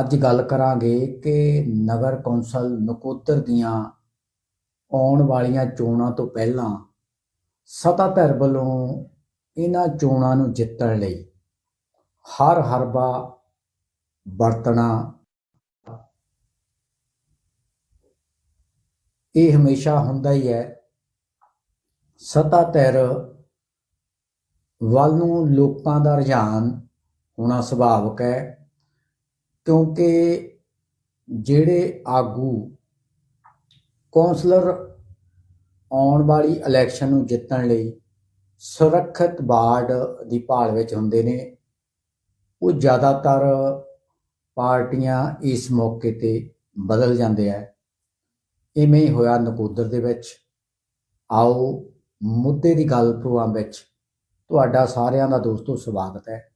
ਅੱਜ ਗੱਲ ਕਰਾਂਗੇ ਕਿ ਨਗਰ ਕੌਂਸਲ ਨਕੋਦਰ ਦੀਆਂ ਆਉਣ ਵਾਲੀਆਂ ਚੋਣਾਂ ਤੋਂ ਪਹਿਲਾਂ ਸੱਤਾਧਰ ਵੱਲੋਂ ਇਹਨਾਂ ਚੋਣਾਂ ਨੂੰ ਜਿੱਤਣ ਲਈ ਹਰ ਹਰਬਾ ਵਰਤਣਾ। ਇਹ ਹਮੇਸ਼ਾ ਹੁੰਦਾ ਹੀ ਹੈ। ਸੱਤਾਧਰ ਵੱਲ ਨੂੰ ਲੋਕਾਂ ਦਾ ਰੁਝਾਨ ਹੋਣਾ ਸੁਭਾਵਕ ਹੈ। ਕਿਉਂਕਿ ਜਿਹੜੇ ਆਗੂ ਕੌਂਸਲਰ ਆਉਣ ਵਾਲੀ ਇਲੈਕਸ਼ਨ ਨੂੰ ਜਿੱਤਣ ਲਈ ਸੁਰੱਖਿਅਤ ਬਾੜ ਦੀ ਭਾਲ ਵਿੱਚ ਹੁੰਦੇ ਨੇ, ਉਹ ਜ਼ਿਆਦਾਤਰ ਪਾਰਟੀਆਂ ਇਸ ਮੌਕੇ ਤੇ ਬਦਲ ਜਾਂਦੇ ਆ। ਇਵੇਂ ਹੀ ਹੋਇਆ ਨਕੋਦਰ ਦੇ ਵਿੱਚ। ਆਓ, ਮੁੱਦੇ ਦੀ ਗੱਲ ਪ੍ਰੋਗਰਾਮ ਵਿੱਚ। ਤੁਹਾਡਾ ਸਾਰਿਆਂ ਦਾ ਦੋਸਤੋ ਸਵਾਗਤ ਹੈ।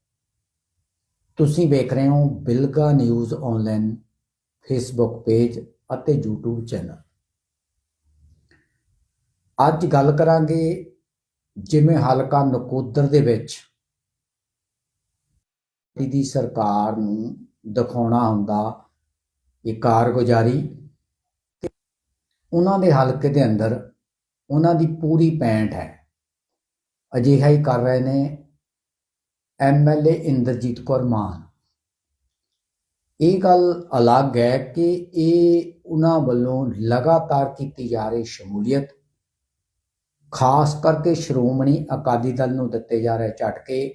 ਤੁਸੀਂ ਵੇਖ ਰਹੇ ਹੋ Bilga news online Facebook page ਅਤੇ YouTube ਚੈਨਲ। ਅੱਜ ਗੱਲ ਕਰਾਂਗੇ ਜਿਵੇਂ ਹਲਕਾ ਨਕੋਦਰ ਦੇ ਵਿੱਚ ਦੀ ਸਰਕਾਰ ਨੂੰ ਦਿਖਾਉਣਾ ਹੁੰਦਾ ਇਹ ਕਾਰਗੁਜ਼ਾਰੀ। ਉਹਨਾਂ ਦੇ ਹਲਕੇ ਦੇ ਅੰਦਰ ਉਹਨਾਂ ਦੀ ਪੂਰੀ ਪੈਂਠ ਹੈ। ਅਜਿਹਾ ਹੀ ਕਰ ਰਹੇ ਨੇ ਐਮਐਲਏ ਇੰਦਰਜੀਤ ਕੌਰ ਮਾਨ। ਇਹ ਗੱਲ ਅਲੱਗ ਹੈ ਕਿ ਇਹ ਉਹਨਾਂ ਵੱਲੋਂ ਲਗਾਤਾਰ ਕੀਤੀ ਜਾ ਰਹੀ ਸ਼ਮੂਲੀਅਤ, ਖਾਸ ਕਰਕੇ ਸ਼੍ਰੋਮਣੀ ਅਕਾਲੀ ਦਲ ਨੂੰ ਦਿੱਤੇ ਜਾ ਰਹੇ ਝਟਕੇ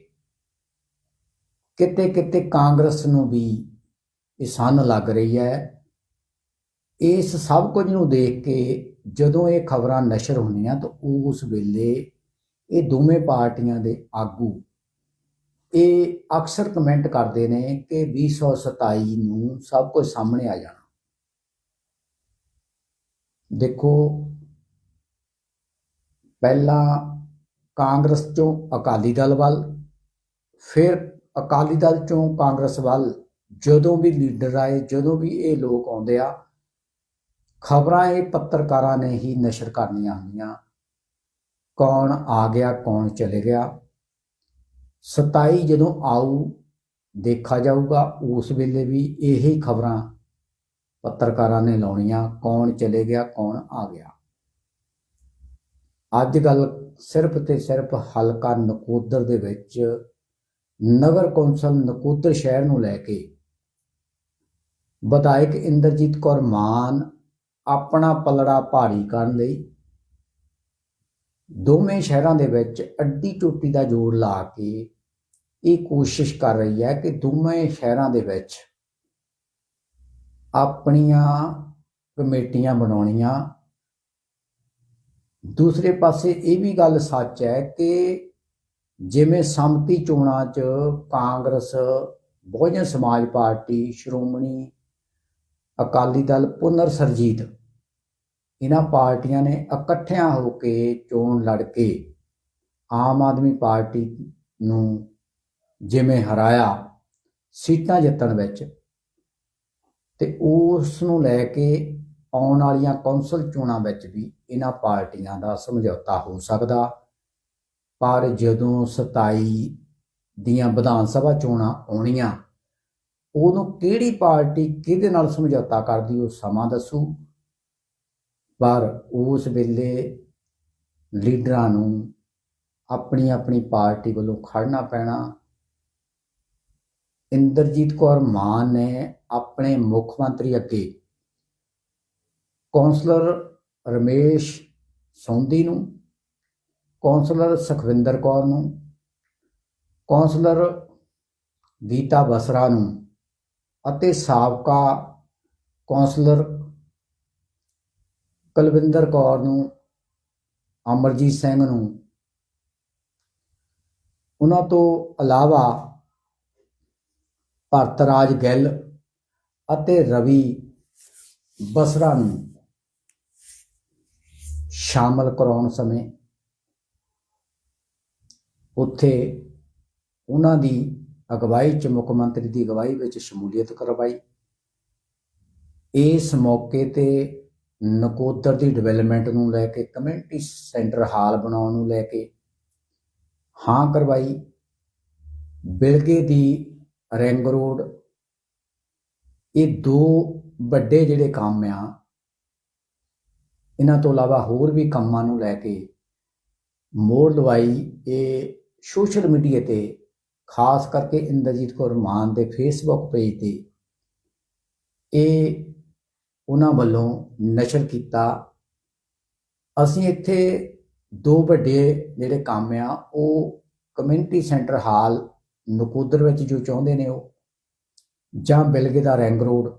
ਕਿਤੇ ਕਿਤੇ ਕਾਂਗਰਸ ਨੂੰ ਵੀ ਇਹ ਸੰਨ ਲੱਗ ਰਹੀ ਹੈ। ਇਸ ਸਭ ਕੁਝ ਨੂੰ ਦੇਖ ਕੇ ਜਦੋਂ ਇਹ ਖਬਰਾਂ ਨਸ਼ਰ ਹੁੰਦੀਆਂ ਤਾਂ ਉਸ ਵੇਲੇ ਇਹ ਦੋਵੇਂ ਪਾਰਟੀਆਂ ਦੇ ਆਗੂ ਇਹ ਅਕਸਰ ਕਮੈਂਟ ਕਰਦੇ ਨੇ ਕਿ 2027 ਨੂੰ ਸਭ ਕੁਝ ਸਾਹਮਣੇ ਆ ਜਾਣਾ। ਦੇਖੋ, ਪਹਿਲਾਂ ਕਾਂਗਰਸ ਚੋਂ ਅਕਾਲੀ ਦਲ ਵੱਲ, ਫਿਰ ਅਕਾਲੀ ਦਲ ਚੋਂ ਕਾਂਗਰਸ ਵੱਲ, ਜਦੋਂ ਵੀ ਲੀਡਰ ਆਏ, ਜਦੋਂ ਵੀ ਇਹ ਲੋਕ ਆਉਂਦੇ ਆ, ਖਬਰਾਂ ਇਹ ਪੱਤਰਕਾਰਾਂ ਨੇ ਹੀ ਨਸ਼ਰ ਕਰਨੀਆਂ ਹੁੰਦੀਆਂ। ਕੌਣ ਆ ਗਿਆ, ਕੌਣ ਚਲੇ ਗਿਆ। 27 ਜਦੋਂ ਆਊ ਦੇਖਾ ਜਾਊਗਾ, ਉਸ ਵੇਲੇ ਵੀ ਇਹੀ ਖਬਰਾਂ ਪੱਤਰਕਾਰਾਂ ਨੇ ਲਾਉਣੀਆਂ, ਕੌਣ ਚਲੇ ਗਿਆ, ਕੌਣ ਆ ਗਿਆ। ਅੱਜ ਗੱਲ ਸਿਰਫ ਤੇ ਸਿਰਫ ਹਲਕਾ ਨਕੋਦਰ ਦੇ ਵਿੱਚ, ਨਗਰ ਕੌਂਸਲ ਨਕੋਦਰ ਸ਼ਹਿਰ ਨੂੰ ਲੈ ਕੇ ਵਿਧਾਇਕ ਇੰਦਰਜੀਤ ਕੌਰ ਮਾਨ ਆਪਣਾ ਪਲੜਾ ਭਾਰੀ ਕਰਨ ਲਈ ਦੋਵੇਂ ਸ਼ਹਿਰਾਂ ਦੇ ਵਿੱਚ ਅੱਡੀ ਟੁੱਟੀ ਦਾ ਜੋੜ ਲਾ ਕੇ ਇਹ ਕੋਸ਼ਿਸ਼ ਕਰ ਰਹੀ ਹੈ ਕਿ ਦੋਵੇਂ ਸ਼ਹਿਰਾਂ ਦੇ ਵਿੱਚ ਆਪਣੀਆਂ ਕਮੇਟੀਆਂ ਬਣਾਉਣੀਆਂ। ਦੂਸਰੇ ਪਾਸੇ ਇਹ ਵੀ ਗੱਲ ਸੱਚ ਹੈ ਕਿ ਜਿਵੇਂ ਸੰਮਤੀ ਚੋਣਾਂ 'ਚ ਕਾਂਗਰਸ, ਬਹੁਜਨ ਸਮਾਜ ਪਾਰਟੀ, ਸ਼੍ਰੋਮਣੀ ਅਕਾਲੀ ਦਲ, ਪੁਨਰ ਸਰਜੀਤ, ਇਹਨਾਂ ਪਾਰਟੀਆਂ ਨੇ ਇਕੱਠਿਆਂ ਹੋ ਕੇ ਚੋਣ ਲੜ ਕੇ ਆਮ ਆਦਮੀ ਪਾਰਟੀ ਨੂੰ ਜਿਵੇਂ ਹਰਾਇਆ, ਸੀਟਾਂ ਜਿੱਤਣ ਵਿੱਚ। ਤੇ ਉਸ ਨੂੰ ਲੈ ਕੇ ਆਉਣ ਵਾਲੀਆਂ ਕੌਂਸਲ ਚੋਣਾਂ ਵਿੱਚ ਵੀ ਇਹਨਾਂ ਪਾਰਟੀਆਂ ਦਾ ਸਮਝੌਤਾ ਹੋ ਸਕਦਾ। ਪਰ ਜਦੋਂ 27 ਦੀਆਂ ਵਿਧਾਨ ਸਭਾ ਚੋਣਾਂ ਆਉਣੀਆਂ ਉਦੋਂ ਕਿਹੜੀ ਪਾਰਟੀ ਕਿਹਦੇ ਨਾਲ ਸਮਝੌਤਾ ਕਰਦੀ ਉਹ ਸਮਾਂ ਦੱਸੂ। ਪਰ ਉਸ ਵੇਲੇ ਲੀਡਰਾਂ ਨੂੰ ਆਪਣੀ ਆਪਣੀ ਪਾਰਟੀ ਵੱਲੋਂ ਖੜਨਾ ਪੈਣਾ ਇੰਦਰਜੀਤ ਕੌਰ ਮਾਨ ਨੇ ਆਪਣੇ ਮੁੱਖ ਮੰਤਰੀ ਅੱਗੇ ਕੌਂਸਲਰ ਰਮੇਸ਼ ਸੌਂਦੀ ਨੂੰ, ਕੌਂਸਲਰ ਸੁਖਵਿੰਦਰ ਕੌਰ ਨੂੰ, ਕੌਂਸਲਰ ਗੀਤਾ ਬਸਰਾ ਨੂੰ ਅਤੇ ਸਾਬਕਾ ਕੌਂਸਲਰ ਕੁਲਵਿੰਦਰ ਕੌਰ ਨੂੰ, ਅਮਰਜੀਤ ਸਿੰਘ ਨੂੰ। ਉਹਨਾਂ ਤੋਂ ਇਲਾਵਾ ਭਰਤ ਰਾਜ ਗਿੱਲ ਅਤੇ ਰਵੀ ਬਸਰਾ ਨੂੰ ਸ਼ਾਮਲ ਕਰਾਉਣ ਸਮੇਂ ਉੱਥੇ ਉਹਨਾਂ ਦੀ ਅਗਵਾਈ ਚ ਮੁੱਖ ਮੰਤਰੀ ਦੀ ਅਗਵਾਈ ਵਿੱਚ ਸ਼ਮੂਲੀਅਤ ਕਰਵਾਈ। ਇਸ ਮੌਕੇ ਤੇ ਨਕੋਦਰ ਦੀ ਡਿਵੈਲਪਮੈਂਟ ਨੂੰ ਲੈ ਕੇ, ਕਮਿਊਨਿਟੀ ਸੈਂਟਰ ਹਾਲ ਬਣਾਉਣ ਨੂੰ ਲੈ ਕੇ ਹਾਂ ਕਰਵਾਈ। ਬਿਲਗੇ ਦੀ ਰਿੰਗ ਰੋਡ। ਇਹ ਦੋ ਵੱਡੇ ਜਿਹੜੇ ਕੰਮ ਆ, ਇਹਨਾਂ ਤੋਂ ਇਲਾਵਾ ਹੋਰ ਵੀ ਕੰਮਾਂ ਨੂੰ ਲੈ ਕੇ ਮੋੜ ਦਵਾਈ ਇਹ ਸੋਸ਼ਲ ਮੀਡੀਆ ਤੇ, ਖਾਸ ਕਰਕੇ ਇੰਦਰਜੀਤ ਕੌਰ ਮਾਨ ਦੇ ਫੇਸਬੁੱਕ ਪੇਜ ਤੇ, ਇਹ ਉਹਨਾਂ ਵੱਲੋਂ ਨਸ਼ਰ ਕੀਤਾ। ਅਸੀਂ ਇੱਥੇ ਦੋ ਵੱਡੇ ਜਿਹੜੇ ਕੰਮ ਆ, ਉਹ ਕਮਿਊਨਿਟੀ ਸੈਂਟਰ ਹਾਲ ਨਕੋਦਰ ਵਿੱਚ ਜੋ ਚਾਹੁੰਦੇ ਨੇ ਉਹ, ਜਾਂ ਬਿਲਗੇ ਦਾ ਰਿੰਗ ਰੋਡ,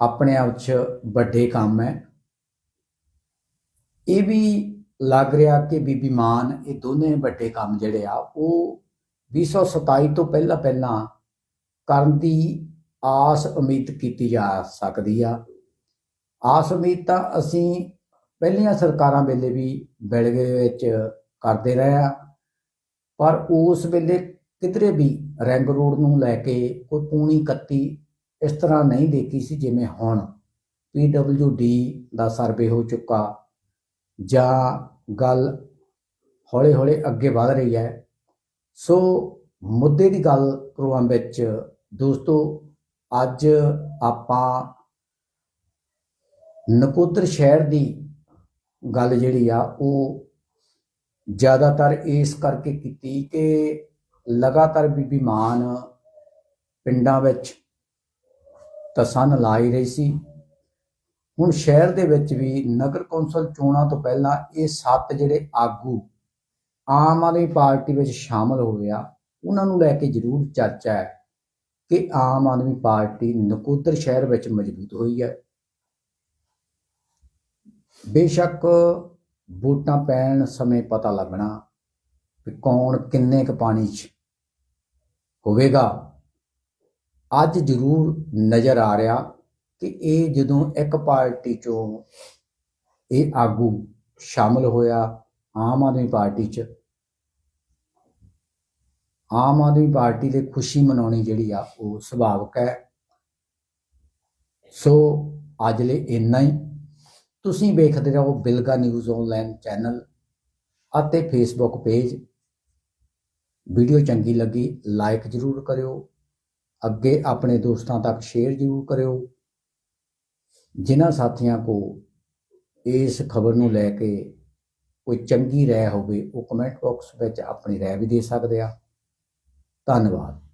ਆਪਣੇ ਆਪ 'ਚ ਵੱਡੇ ਕੰਮ ਹੈ। ਇਹ ਵੀ ਲੱਗ ਰਿਹਾ ਕਿ ਬੀਬੀ ਮਾਨ ਇਹ ਦੋਨੇ ਵੱਡੇ ਕੰਮ ਜਿਹੜੇ ਆ, ਉਹ 2027 ਤੋਂ ਪਹਿਲਾਂ ਪਹਿਲਾਂ ਕਰਨ ਦੀ ਆਸ ਉਮੀਦ ਕੀਤੀ ਜਾ ਸਕਦੀ ਆ। ਆਸ ਉਮੀਦ ਤਾਂ ਅਸੀਂ ਪਹਿਲੀਆਂ ਸਰਕਾਰਾਂ ਵੇਲੇ ਵੀ ਬਿਲਗੇ ਵਿੱਚ ਕਰਦੇ ਰਹੇ ਆ, ਪਰ ਉਸ ਵੇਲੇ ਕਿਧਰੇ ਵੀ ਰਿੰਗ ਰੋਡ ਨੂੰ ਲੈ ਕੇ ਕੋਈ ਪੂਣੀ 31 ਇਸ ਤਰ੍ਹਾਂ ਨਹੀਂ ਦੇਖੀ ਸੀ ਜਿਵੇਂ ਹੁਣ। PWD ਦਾ ਸਰਵੇ ਹੋ ਚੁੱਕਾ। ਜਾਂ ਗੱਲ ਹੌਲੇ-ਹੌਲੇ ਅੱਗੇ ਵਧ ਰਹੀ ਹੈ। ਸੋ ਮੁੱਦੇ ਦੀ ਗੱਲ ਪ੍ਰੋਗਰਾਮ ਵਿੱਚ, ਦੋਸਤੋ, ਅੱਜ ਆਪਾਂ ਨਕੋਦਰ ਸ਼ਹਿਰ ਦੀ ਗੱਲ ਜਿਹੜੀ ਆ, ਉਹ ਜ਼ਿਆਦਾਤਰ ਇਸ ਕਰਕੇ ਕੀਤੀ ਕਿ ਲਗਾਤਾਰ ਬੀਬੀ ਮਾਨ ਪਿੰਡਾਂ ਵਿੱਚ ਤਸਨ ਲਾਈ ਰਹੀ ਸੀ। ਹੁਣ ਸ਼ਹਿਰ ਦੇ ਵਿੱਚ ਵੀ ਨਗਰ ਕੌਂਸਲ ਚੋਣਾਂ ਤੋਂ ਪਹਿਲਾਂ ਇਹ ਸੱਤ ਜਿਹੜੇ ਆਗੂ ਆਮ ਆਦਮੀ ਪਾਰਟੀ ਵਿੱਚ ਸ਼ਾਮਲ ਹੋ ਗਿਆ। ਉਹਨਾਂ ਨੂੰ ਲੈ ਕੇ ਜ਼ਰੂਰ ਚਰਚਾ ਹੈ ਕਿ ਆਮ ਆਦਮੀ ਪਾਰਟੀ ਨਕੋਦਰ ਸ਼ਹਿਰ ਵਿੱਚ ਮਜ਼ਬੂਤ ਹੋਈ ਹੈ। ਬੇਸ਼ੱਕ ਵੋਟਾਂ ਪੈਣ ਸਮੇਂ ਪਤਾ ਲੱਗਣਾ ਕਿ ਕੌਣ ਕਿੰਨੇ ਕ ਪਾਣੀ 'ਚ ਹੋਵੇਗਾ। ਅੱਜ ਜ਼ਰੂਰ ਨਜ਼ਰ ਆ ਰਿਹਾ ਕਿ ਇਹ ਜਦੋਂ ਇੱਕ ਪਾਰਟੀ ਚੋਂ ਇਹ ਆਗੂ ਸ਼ਾਮਲ ਹੋਇਆ ਆਮ ਆਦਮੀ ਪਾਰਟੀ 'ਚ, ਆਮ ਆਦਮੀ ਪਾਰਟੀ ਦੇ ਖੁਸ਼ੀ ਮਨਾਉਣੀ ਜਿਹੜੀ ਆ ਉਹ ਸੁਭਾਵਕ ਹੈ। ਸੋ ਅੱਜ ਲਈ ਇੰਨਾ ਹੀ। ਤੁਸੀਂ ਵੇਖਦੇ ਰਹੋ ਬਿਲਗਾ ਨਿਊਜ਼ ਆਨਲਾਈਨ ਚੈਨਲ ਅਤੇ ਫੇਸਬੁੱਕ ਪੇਜ ਵੀਡੀਓ ਚੰਗੀ ਲੱਗੀ ਲਾਈਕ ਜ਼ਰੂਰ ਕਰਿਓ। ਅੱਗੇ ਆਪਣੇ ਦੋਸਤਾਂ ਤੱਕ ਸ਼ੇਅਰ ਜ਼ਰੂਰ ਕਰਿਓ। ਜਿਨ੍ਹਾਂ ਸਾਥੀਆਂ ਕੋ ਇਸ ਖਬਰ ਨੂੰ ਲੈ ਕੇ ਕੋਈ ਚੰਗੀ ਰਾਏ ਹੋਵੇ, ਉਹ ਕਮੈਂਟ ਬਾਕਸ ਵਿੱਚ ਆਪਣੀ ਰਾਏ ਵੀ ਦੇ ਸਕਦੇ ਆ। ਧੰਨਵਾਦ।